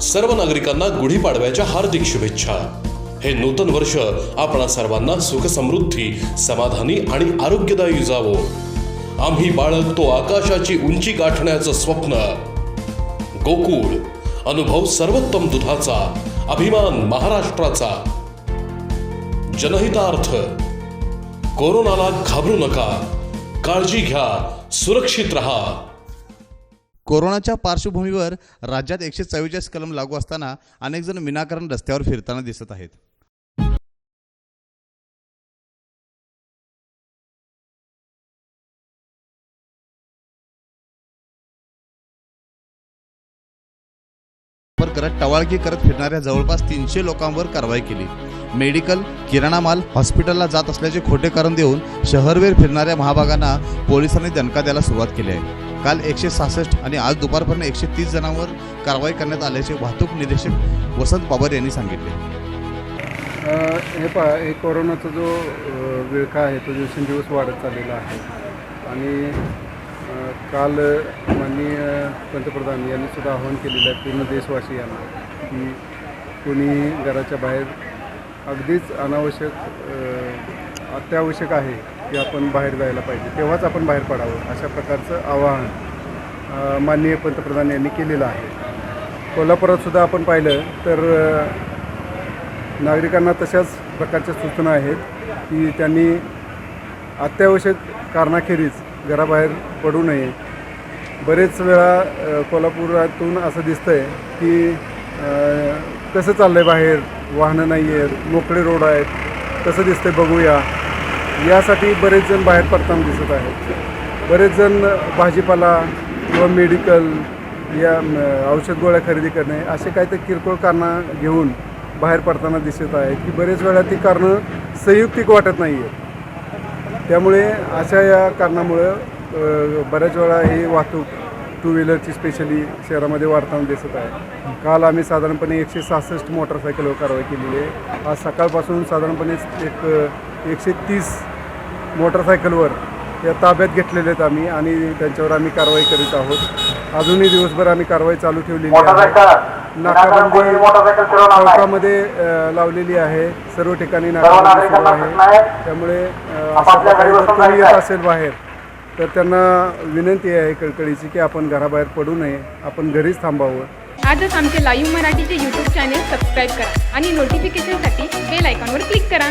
सर्व नागरिकांना गुढीपाडव्याच्या हार्दिक शुभेच्छा. हे नूतन वर्ष आपणा सर्वांना सुखसमृद्धी समाधानी आणि आरोग्यदायी जावो. आम्ही बाळगतो आकाशाची उंची गाठण्याचं स्वप्न. गोकुळ अनुभव सर्वोत्तम दुधाचा अभिमान महाराष्ट्राचा. जनहितार्थ कोरोनाला घाबरू नका. काळजी घ्या सुरक्षित रहा. कोरोनाच्या पार्श्वभूमीवर राज्यात एकशे चव्वेचाळीस कलम लागू असताना अनेक जण विनाकारण रस्त्यावर फिरताना दिसत आहेत. करत टवाळकी करत फिरणाऱ्या जवळपास तीनशे लोकांवर कारवाई केली. मेडिकल किराणा माल हॉस्पिटलला जात असल्याचे खोटे कारण देऊन शहरवेर फिरणाऱ्या महाभागांना पोलिसांनी दणका द्यायला सुरुवात केली आहे. काल एकशे सहासष्ट आणि आज दुपारपर्यंत एकशे तीस जणांवर कारवाई करण्यात आल्याचे वाहतूक निरीक्षक वसंत बाबर यांनी सांगितले. हे पहा हे कोरोनाचा जो विळखा आहे तो दिवसेंदिवस वाढत चाललेला आहे. आणि काल माननीय पंतप्रधान यांनी सुद्धा आवाहन केलेलं आहे पूर्ण देशवासियांना की कोणी घराच्या बाहेर अगदीच अनावश्यक अत्यावश्यक आहे की आपण बाहेर जायला पाहिजे तेव्हाच आपण बाहेर पडावं अशा प्रकारचं आवाहन माननीय पंतप्रधान यांनी केलेलं आहे. कोल्हापुरात सुद्धा आपण पाहिलं तर नागरिकांना तशाच प्रकारच्या सूचना आहेत की त्यांनी अत्यावश्यक कारणाखेरीज घराबाहेर पडू नये. बरेच वेळा कोल्हापुरातून असं दिसतं आहे की कसं चाललं आहे बाहेर वाहनं नाही आहेत मोकळे रोड आहेत कसं आहे बघूया. यासाठी बरेच जण बाहेर पडताना दिसत आहेत. बरेच जण भाजीपाला किंवा मेडिकल या औषध गोळ्या खरेदी करणे असे काहीतरी किरकोळ कारणं घेऊन बाहेर पडताना दिसत आहेत की बरेच वेळा ती कारणं संयुक्तिक वाटत नाही आहेत त्यामुळे अशा या कारणामुळं बऱ्याच वेळा ही वाहतूक टू व्हीलरची स्पेशली शहरामध्ये वाढताना दिसत आहे. काल आम्ही साधारणपणे एकशे सहासष्ट मोटरसायकलवर कारवाई केलेली आहे. आज सकाळपासून साधारणपणे एक एकशे तीस मोटरसायकलवर या ताब्यात घेतलेले आहेत आम्ही आणि त्यांच्यावर आम्ही कारवाई करीत आहोत. अजूनही दिवसभर आम्ही कारवाई चालू ठेवलेली आहे. नाकाबंदी चौकामध्ये लावलेली आहे. सर्व ठिकाणी नाकाबंदी सुरू आहे. त्यामुळे येत असेल बाहेर तर त्यांना विनंती आहे कळकळीची की आपण घराबाहेर पडू नये आपण घरीच थांबावं. आजच आमचे लाईव्ह मराठीचे यूट्यूब चॅनेल सबस्क्राईब करा आणि नोटिफिकेशनसाठी बेल आयकॉनवर क्लिक करा.